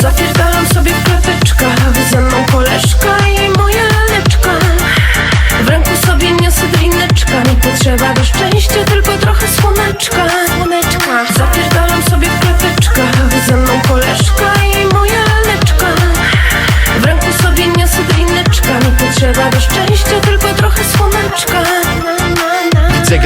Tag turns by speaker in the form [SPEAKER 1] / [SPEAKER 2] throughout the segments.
[SPEAKER 1] Zapierdalam sobie w klateczkach Ze mną koleżka i moja laleczka. W ręku sobie niosę drineczka Nie potrzeba do szczęścia, tylko trochę słoneczka. Słoneczka. Zapierdalam sobie w klateczkach Ze mną koleżka i moja laleczka. W ręku sobie niosę drineczka Nie potrzeba do szczęścia, tylko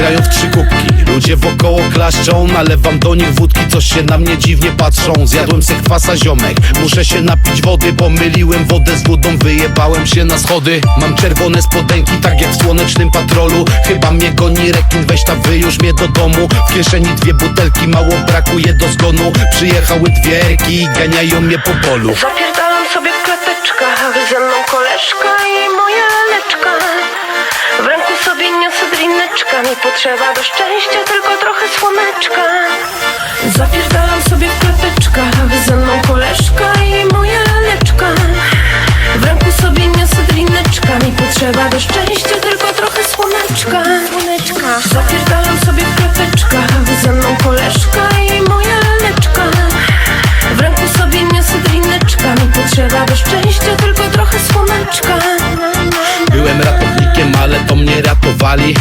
[SPEAKER 2] grają w trzy kubki. Ludzie wokoło klaszczą Nalewam do nich wódki Coś się na mnie dziwnie patrzą. Zjadłem se kwasa ziomek. Muszę się napić wody Pomyliłem wodę z wodą Wyjebałem się na schody. Mam czerwone spodenki Tak jak w słonecznym patrolu. Chyba mnie goni rekin Weź ta wyjuż mnie do domu. W kieszeni dwie butelki Mało brakuje do zgonu. Przyjechały dwie erki I ganiają mnie po polu.
[SPEAKER 1] Zapierdalam sobie w klateczkach Ze mną Nie potrzeba do szczęścia, tylko trochę słoneczka. Zapierdalam sobie w klateczkach Ze mną koleżka i moja laleczka. W ręku sobie niosę drineczka Nie potrzeba do szczęścia, tylko trochę słoneczka. Słoneczka. Zapierdalam sobie w klateczkach Ze mną koleżka i moja laleczka. W ręku sobie niosę drineczka Nie potrzeba do szczęścia, tylko trochę słoneczka.
[SPEAKER 2] Byłem ratownikiem, ale to mnie ratowali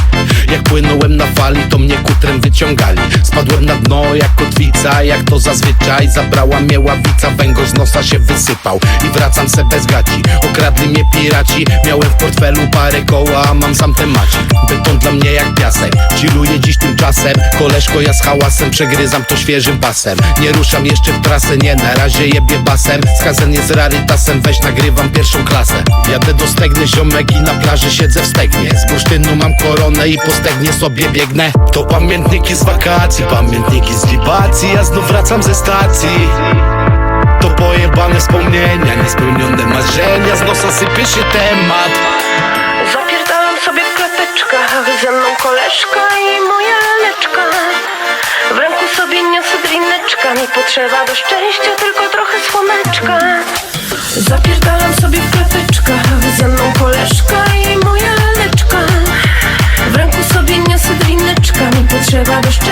[SPEAKER 2] Jak płynąłem na fali, to mnie kutrem wyciągali. Spadłem na dno jak kotwica, jak to zazwyczaj. Zabrała mnie ławica, węgorz z nosa się wysypał. I wracam se bez gaci, okradli mnie piraci. Miałem w portfelu parę koła, a mam sam temacik Beton dla mnie jak piasek, chilluję dziś tymczasem Koleżko ja z hałasem, przegryzam to świeżym pasem Nie ruszam jeszcze w trasę, nie, na razie jebie basem. Skazen jest rarytasem, weź nagrywam pierwszą klasę. Jadę do stegny ziomek i na plaży siedzę w stegnie. Z bursztynu mam koronę i po stegnie sobie biegnę. To pamiętniki z wakacji, pamiętniki z libacji. Ja znów wracam ze stacji. To pojebane wspomnienia, niespełnione marzenia. Z nosa sypie się temat.
[SPEAKER 1] Zapierdalam sobie w klateczkach Ze mną koleżka i moja laleczka W ręku sobie niosę drineczka Nie potrzeba do szczęścia, tylko trochę słoneczka. Zapierdalam sobie w klateczkach Ze mną laleczka W